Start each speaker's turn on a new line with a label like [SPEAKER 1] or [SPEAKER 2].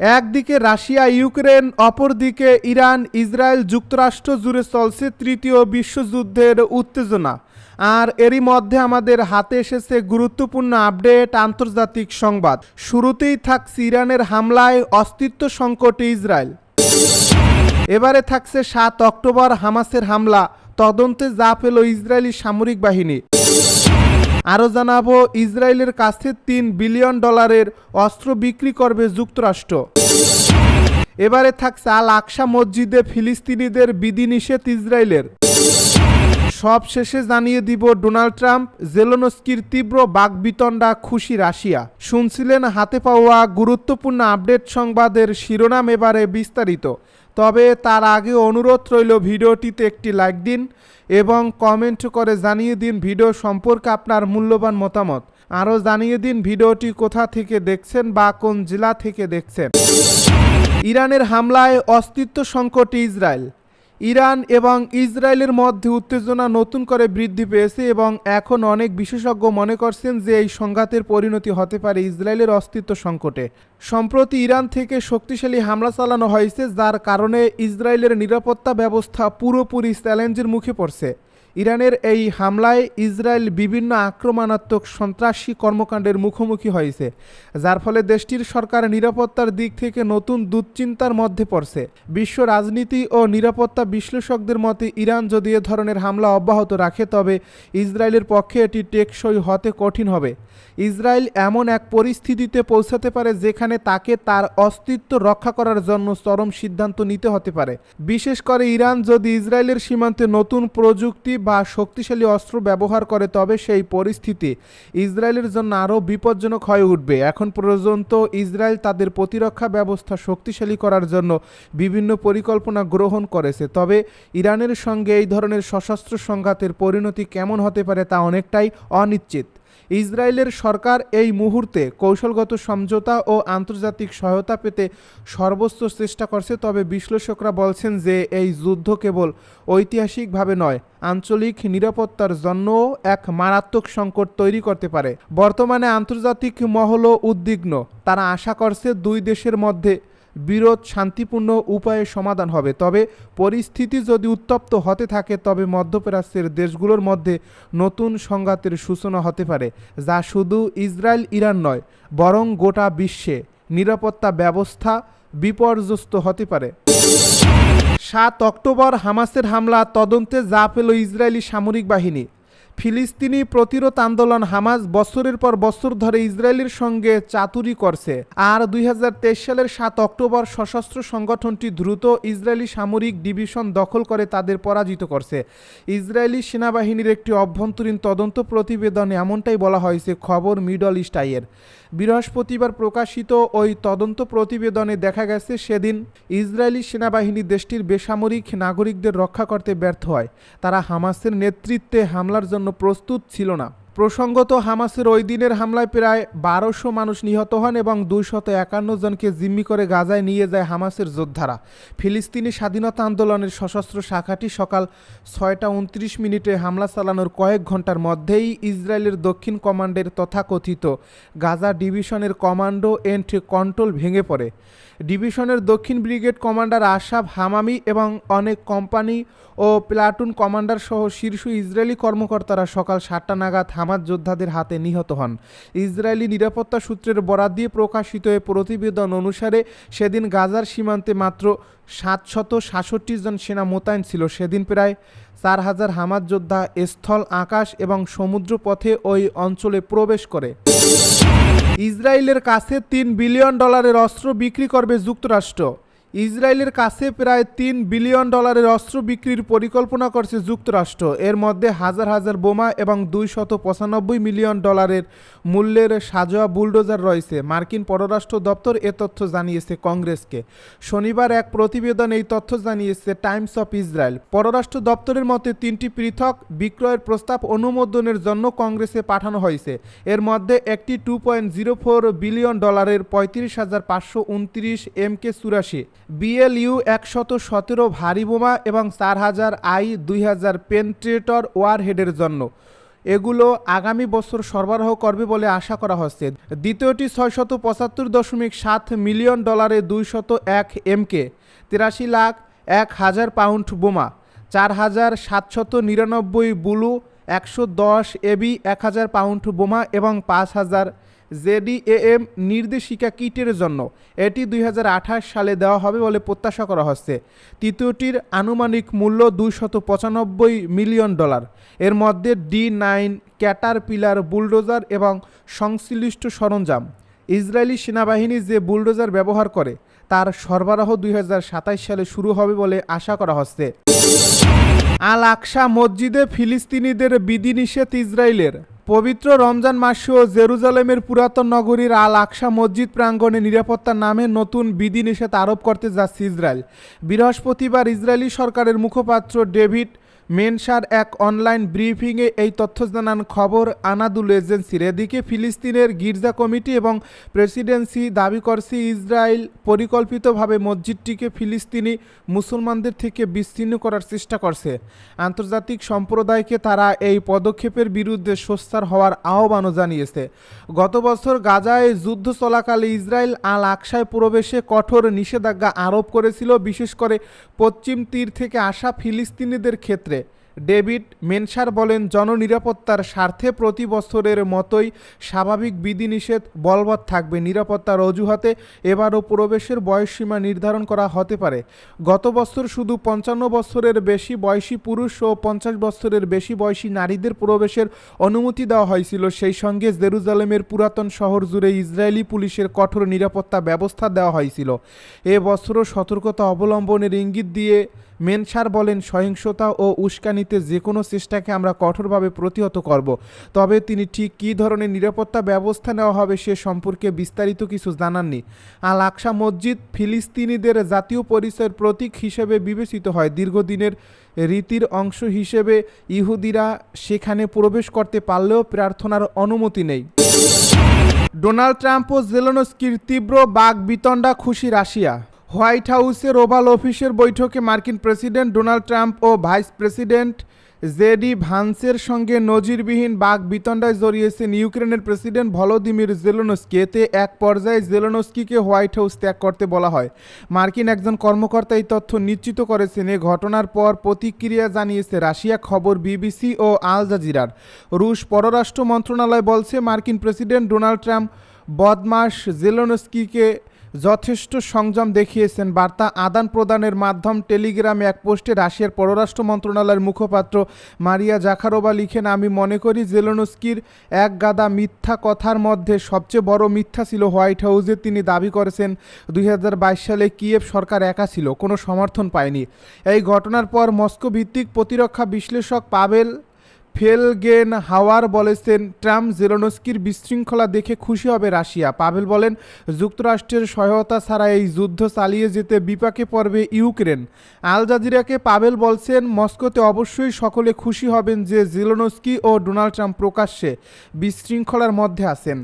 [SPEAKER 1] একদিকে Russia, Ukraine, অপরদিকে Iran, Israel যুক্তরাষ্ট্র জুড়ে চলছে তৃতীয় বিশ্বযুদ্ধের উত্তেজনা। আর এরই মধ্যে আমাদের হাতে এসেছে গুরুত্বপূর্ণ আপডেট, আন্তর্জাতিক সংবাদ। শুরুতেই থাকছে ইরানের হামলায় অস্তিত্ব সংকটে ইসরায়েল। এবারে থাকছে সাত অক্টোবর হামাসের হামলা। তদন্তে যা পেল ইসরায়েলি সামরিক বাহিনী। আরও জানাব, ইসরায়েলের কাছে তিন বিলিয়ন ডলারের অস্ত্র বিক্রি করবে যুক্তরাষ্ট্র। এবারে থাকছে আল আকসা মসজিদে ফিলিস্তিনিদের বিধিনিষেধ ইসরায়েলের। সব শেষে জানিয়ে দিব, ডোনাল্ড ট্রাম্প, জেলোনস্কির তীব্র বাগবিতণ্ডা খুশি রাশিয়া। শুনছিলেন হাতে পাওয়া গুরুত্বপূর্ণ আপডেট সংবাদের শিরোনাম এবারে বিস্তারিত। তবে তার আগে অনুরোধ রইল ভিডিওটিতে একটি লাইক দিন এবং কমেন্ট করে জানিয়ে দিন ভিডিও সম্পর্কে আপনার মূল্যবান মতামত। আরও জানিয়ে দিন ভিডিওটি কোথা থেকে দেখছেন বা কোন জেলা থেকে দেখছেন। ইরানের হামলায় অস্তিত্ব সংকটে ইসরায়েল। ইরান এবং ইসরায়েলের মধ্যে উত্তেজনা নতুন করে বৃদ্ধি পেয়েছে এবং এখন অনেক বিশেষজ্ঞ মনে করছেন যে এই সংঘাতের পরিণতি হতে পারে ইসরায়েলের অস্তিত্ব সংকটে। সম্প্রতি ইরান থেকে শক্তিশালী হামলা চালানো হয়েছে, যার কারণে ইসরায়েলের নিরাপত্তা ব্যবস্থা পুরোপুরি চ্যালেঞ্জের মুখে পড়ছে। ইরানের এই হামলায় ইসরায়েল বিভিন্ন আক্রমণাত্মক সন্ত্রাসী কর্মকাণ্ডের মুখোমুখি হয়েছে, যার ফলে দেশটির সরকার নিরাপত্তার দিক থেকে নতুন দুশ্চিন্তার মধ্যে পড়ছে। বিশ্ব রাজনীতি ও নিরাপত্তা বিশ্লেষকদের মতে, ইরান যদি এ ধরনের হামলা অব্যাহত রাখে, তবে ইসরায়েলের পক্ষে এটি টেকসই হতে কঠিন হবে। ইসরায়েল এমন এক পরিস্থিতিতে পৌঁছাতে পারে, যেখানে তাকে তার অস্তিত্ব রক্ষা করার জন্য চরম সিদ্ধান্ত নিতে হতে পারে। বিশেষ করে ইরান যদি ইসরায়েলের সীমান্তে নতুন প্রযুক্তি বা শক্তিশালী অস্ত্র ব্যবহার করে, তবে সেই পরিস্থিতি ইসরায়েলের জন্য আরও বিপজ্জনক হয়ে উঠবে। এখন পর্যন্ত ইসরায়েল তাদের প্রতিরক্ষা ব্যবস্থা শক্তিশালী করার জন্য বিভিন্ন পরিকল্পনা গ্রহণ করেছে। তবে ইরানের সঙ্গে এই ধরনের সশস্ত্র সংঘাতের পরিণতি কেমন হতে পারে তা অনেকটাই অনিশ্চিত। ইসরায়েলের সরকার এই মুহূর্তে কৌশলগত সমঝোতা ও আন্তর্জাতিক সহায়তা পেতে সর্বোচ্চ চেষ্টা করছে, তবে বিশ্লেষকরা বলছেন যে এই যুদ্ধ কেবল ঐতিহাসিকভাবে নয়, আঞ্চলিক নিরাপত্তার জন্যও এক মারাত্মক সংকট তৈরি করতে পারে। বর্তমানে আন্তর্জাতিক মহলও উদ্বিগ্ন। তারা আশা করছে দুই দেশের মধ্যে বিরোধ শান্তিপূর্ণ উপায়ে সমাধান হবে। তবে পরিস্থিতি যদি উত্তপ্ত হতে থাকে, তবে মধ্যপ্রাচ্যের দেশগুলোর মধ্যে নতুন সংঘাতের সূচনা হতে পারে, যা শুধু ইসরায়েল, ইরান নয়, বরং গোটা বিশ্বে নিরাপত্তা ব্যবস্থা বিপর্যস্ত হতে পারে। সাত অক্টোবর হামাসের হামলা, তদন্তে যা পেল ইসরায়েলি সামরিক বাহিনী। ফিলিস্তিনি প্রতিরোধ আন্দোলন হামাস বছরের পর বছর ধরে ইসরায়েলের সঙ্গে চাতুরি করছে। আর দুই হাজার তেইশ সালের সাত অক্টোবর সশস্ত্র সংগঠনটি দ্রুত ইসরায়েলি সামরিক ডিভিশন দখল করে তাদের পরাজিত করছে। ইসরায়েলি সেনাবাহিনীর একটি অভ্যন্তরীণ তদন্ত প্রতিবেদনে এমনটাই বলা হয়েছে খবর মিডল ইস্ট আইয়ের বৃহস্পতিবার প্রকাশিত ওই তদন্ত প্রতিবেদনে দেখা গেছে সেদিন ইসরায়েলি সেনাবাহিনী দেশটির বেসামরিক নাগরিকদের রক্ষা করতে ব্যর্থ হয়। তারা হামাসের নেতৃত্বে হামলার জন্য প্রস্তুত ছিল না। প্রসঙ্গত, হামাসের ওই দিনের হামলায় প্রায় বারোশো মানুষ নিহত হন এবং দুইশত একান্ন জনকে জিম্মি করে গাজায় নিয়ে যায় হামাসের যোদ্ধারা। ফিলিস্তিনি স্বাধীনতা আন্দোলনের সশস্ত্র শাখাটি সকাল ছয়টা উনত্রিশ মিনিটে হামলা চালানোর কয়েক ঘণ্টার মধ্যেই ইসরায়েলের দক্ষিণ কমান্ডের তথাকথিত গাজা ডিভিশনের কমান্ডো এন্ড কন্ট্রোল ভেঙে পড়ে। ডিভিশনের দক্ষিণ ব্রিগেড কমান্ডার আশাফ হামামি এবং অনেক কোম্পানি ও প্লাটুন কমান্ডার সহ শীর্ষ ইসরায়েলি কর্মকর্তারা সকাল সাতটা নাগাদ হামাদ যোদ্ধাদের হাতে নিহত হন। ইসরায়েলি নিরাপত্তা সূত্রের বরাত দিয়ে প্রকাশিত এ প্রতিবেদন অনুসারে, সেদিন গাজার সীমান্তে মাত্র সাতশত সাতষট্টি জন সেনা মোতায়েন ছিল। সেদিন প্রায় চার হাজার হামাদ যোদ্ধা স্থল, আকাশ এবং সমুদ্র পথে ওই অঞ্চলে প্রবেশ করে। ইসরায়েলের কাছে তিন বিলিয়ন ডলারের অস্ত্র বিক্রি করবে যুক্তরাষ্ট্র। ইসরায়েলের কাছে প্রায় তিন বিলিয়ন ডলারের অস্ত্র বিক্রির পরিকল্পনা করছে যুক্তরাষ্ট্র। এর মধ্যে হাজার হাজার বোমা এবং দুইশত পঁচানব্বই মিলিয়ন ডলারের মূল্যের সাজোয়া বুলডোজার রয়েছে। মার্কিন পররাষ্ট্র দপ্তর এ তথ্য জানিয়েছে কংগ্রেসকে। শনিবার এক প্রতিবেদন এই তথ্য জানিয়েছে টাইমস অফ ইসরায়েল। পররাষ্ট্র দপ্তরের মতে তিনটি পৃথক বিক্রয়ের প্রস্তাব অনুমোদনের জন্য কংগ্রেসে পাঠানো হয়েছে। এর মধ্যে একটি two point zero four billion ডলারের পঁয়ত্রিশ হাজার পাঁচশো উনত্রিশ এম কে চুরাশি। বিএলইউ একশত সতেরো ভারী বোমা এবং চার হাজার আই দুই হাজার পেন্ট্রেটর ওয়ারহেডের জন্য। এগুলো আগামী বছর সরবরাহ করবে বলে আশা করা হচ্ছে। দ্বিতীয়টি ছয়শত পঁচাত্তর দশমিক সাত মিলিয়ন ডলারে দুইশত এক এমকে, তিরাশি লাখ এক হাজার পাউন্ড বোমা, চার হাজার সাতশত নিরানব্বই বুলু একশো দশ এবি, এক হাজার পাউন্ড বোমা এবং পাঁচ হাজার জেডিএএম নির্দেশিকা কিটের জন্য। এটি দুই হাজার আঠাশ সালে দেওয়া হবে বলে প্রত্যাশা করা হচ্ছে। তৃতীয়টির আনুমানিক মূল্য দুইশত পঁচানব্বই মিলিয়ন ডলার। এর মধ্যে D nine Caterpillar bulldozer এবং সংশ্লিষ্ট সরঞ্জাম। ইসরায়েলি সেনাবাহিনী যে বুলডোজার ব্যবহার করে, তার সরবরাহ দুই হাজার সাতাশ সালে শুরু হবে বলে আশা করা হচ্ছে। আল আকসা মসজিদে ফিলিস্তিনিদের বিধিনিষেধ ইসরায়েলের। পবিত্র রমজান মাসেও জেরুজালেমের পুরাতন নগরীর আল আকসা মসজিদ প্রাঙ্গণে নিরাপত্তার নামে নতুন বিধিনিষেধ আরোপ করতে যাচ্ছে ইসরায়েল। বৃহস্পতিবার ইসরায়েলি সরকারের মুখপাত্র ডেভিড মেনসার এক অনলাইন ব্রিফিংয়ে এই তথ্য জানান খবর আনাদুল এজেন্সির। এদিকে ফিলিস্তিনের গির্জা কমিটি এবং প্রেসিডেন্সি দাবি করছে ইসরায়েল পরিকল্পিতভাবে মসজিদটিকে ফিলিস্তিনি মুসলমানদের থেকে বিচ্ছিন্ন করার চেষ্টা করছে। আন্তর্জাতিক সম্প্রদায়কে তারা এই পদক্ষেপের বিরুদ্ধে সোচ্চার হওয়ার আহ্বানও জানিয়েছে। গত বছর গাজায় যুদ্ধ চলাকালে ইসরায়েল আল আকসায় প্রবেশে কঠোর নিষেধাজ্ঞা আরোপ করেছিল, বিশেষ করে পশ্চিম তীর থেকে আসা ফিলিস্তিনিদের ক্ষেত্রে। ডেভিড মেনসার বলেন, জননিরাপত্তার স্বার্থে প্রতি বছরের মতোই স্বাভাবিক বিধিনিষেধ বলবৎ থাকবে। নিরাপত্তার অজুহাতে এবারও প্রবেশের বয়সসীমা নির্ধারণ করা হতে পারে। গত বছর শুধু পঞ্চান্ন বছরের বেশি বয়সী পুরুষ ও পঞ্চাশ বছরের বেশি বয়সী নারীদের প্রবেশের অনুমতি দেওয়া হয়েছিল। সেই সঙ্গে জেরুজালেমের পুরাতন শহর জুড়ে ইসরায়েলি পুলিশের কঠোর নিরাপত্তা ব্যবস্থা দেওয়া হয়েছিল। এ বছরও সতর্কতা অবলম্বনের ইঙ্গিত দিয়ে মেনসার বলেন, সহিংসতা ও উস্কানিতে যে কোনো চেষ্টাকে আমরা কঠোরভাবে প্রতিহত করব। তবে তিনি ঠিক কী ধরনের নিরাপত্তা ব্যবস্থা নেওয়া হবে সে সম্পর্কে বিস্তারিত কিছু জানাননি। আল আকসা মসজিদ ফিলিস্তিনিদের জাতীয় পরিচয়ের প্রতীক হিসেবে বিবেচিত হয়। দীর্ঘদিনের রীতির অংশ হিসেবে ইহুদিরা সেখানে প্রবেশ করতে পারলেও প্রার্থনার অনুমতি নেই। ডোনাল্ড ট্রাম্প ও জেলনস্কির তীব্র বাঘ বিতণ্ডা খুশি রাশিয়া। হোয়াইট হাউসের ওভাল অফিসের বৈঠকে মার্কিন প্রেসিডেন্ট ডোনাল্ড ট্রাম্প ও ভাইস প্রেসিডেন্ট জেডি ভান্সের সঙ্গে নজিরবিহীন বাঘ বিতণ্ডায় জড়িয়েছেন ইউক্রেনের প্রেসিডেন্ট ভলোদিমির জেলোনস্কি। এতে এক পর্যায়ে জেলোনস্কিকে হোয়াইট হাউস ত্যাগ করতে বলা হয়। মার্কিন একজন কর্মকর্তা এই তথ্য নিশ্চিত করেছেন। এ ঘটনার পর প্রতিক্রিয়া জানিয়েছে রাশিয়া, খবর বিবিসি ও আল জাজিরার। রুশ পররাষ্ট্র মন্ত্রণালয় বলছে, মার্কিন প্রেসিডেন্ট ডোনাল্ড ট্রাম্প বদমাস জেলোনস্কিকে যথেষ্ট সংযম দেখিয়েছেন বার্তা আদান প্রদানের মাধ্যম টেলিগ্রামে এক পোস্টে রাশিয়ার পররাষ্ট্র মন্ত্রণালয়ের মুখপাত্র মারিয়া জাখারোবা লিখেন, আমি মনে করি জেলোনস্কির এক গাদা মিথ্যা কথার মধ্যে সবচেয়ে বড় মিথ্যা ছিল হোয়াইট হাউসে তিনি দাবি করেছেন, দুই হাজার বাইশ সালে কিয়েভ সরকার একা ছিল, কোনো সমর্থন পায়নি। এই ঘটনার পর মস্কো ভিত্তিক প্রতিরক্ষা বিশ্লেষক পাবেল ফেলগেন হাওয়ার বলেছেন, ট্রাম্প জেলনস্কির বিশৃঙ্খলা দেখে খুশি হবে রাশিয়া। পাভেল বলেন, যুক্তরাষ্ট্রের সহায়তা ছাড়া এই যুদ্ধ চালিয়ে যেতে বিপাকে পড়বে ইউক্রেন। আল জাজিরাকে পাভেল বলছেন, মস্কোতে অবশ্যই সকলে খুশি হবেন যে জেলোনস্কি ও ডোনাল্ড ট্রাম্প প্রকাশ্যে বিশৃঙ্খলার মধ্যে আছেন।